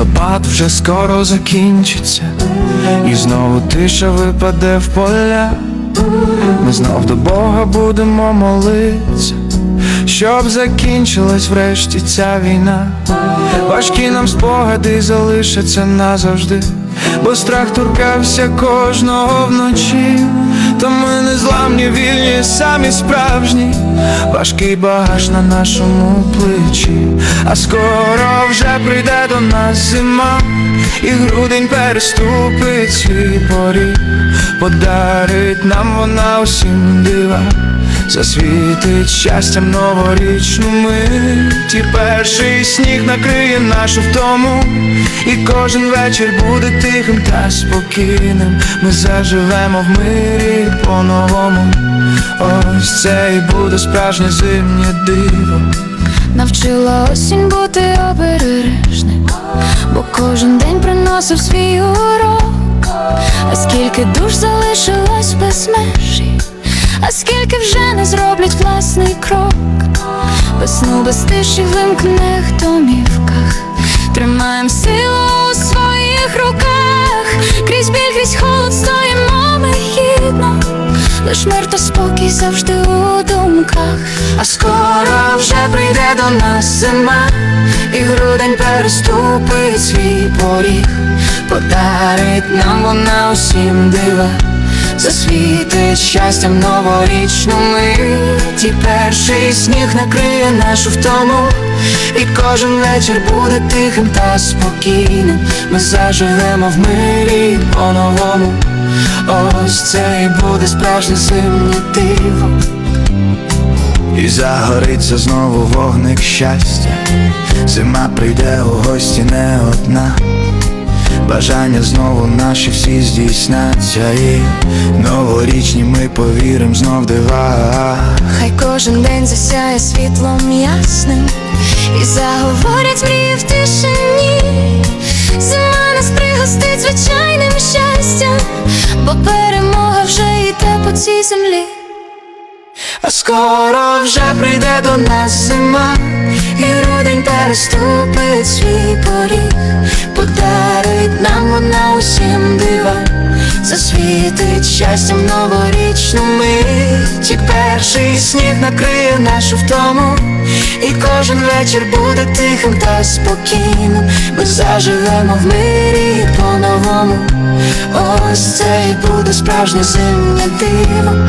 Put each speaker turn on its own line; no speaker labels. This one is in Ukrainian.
Листопад вже скоро закінчиться, і знову тиша випаде в поля. Ми знов до Бога будемо молитися, щоб закінчилась врешті ця війна. Важкі нам спогади залишаться назавжди, бо страх торкався кожного вночі. Та ми не зламні, вільні, самі справжні, важкий багаж на нашому плечі, а скоро вже прийде до нас зима, і грудень переступить свій поріг, подарить нам вона усім дива, засвітить щастям новорічну мить, і перший сніг накриє нашу втому, і кожен вечір буде тихим та спокійним. Ми заживемо в мирі по-новому. Ось це і буде справжнє зимнє диво.
Навчила осінь бути обережним, бо кожен день приносив свій урок. А скільки душ залишилось без межі, а скільки вже не зроблять власний крок, без сну, без тиші вимкнених домівках, тримаєм силу у своїх руках, крізь біль, крізь холод стоїмо ми гідно, лиш мир та спокій завжди у думках. А скоро вже прийде до нас зима, і грудень переступить свій поріг, подарить нам вона усім дива, засвітить щастям новорічну мить, і перший сніг накриє нашу втому, і кожен вечір буде тихим та спокійним. Ми заживемо в мирі по-новому. Ось це і буде справжнє зимнє диво.
І загориться знову вогник щастя, зима прийде у гості не одна. Бажання знову наші всі здійсняться, і новорічні ми повірим знов дива.
Хай кожен день засяє світлом ясним. І заговорять мрії в тишині. Зима нас пригостить звичайним щастям. Бо перемога вже йде по цій землі.
А скоро вже прийде до нас зима,
І грудень переступить свій поріг. Подарить нам вона усім дива. Засвітить щастям новорічну мить. І перший сніг накриє нашу втому. І кожен вечір буде тихим та спокійним. Ми заживемо в мирі по-новому. Ось це і буде справжнє зимнє диво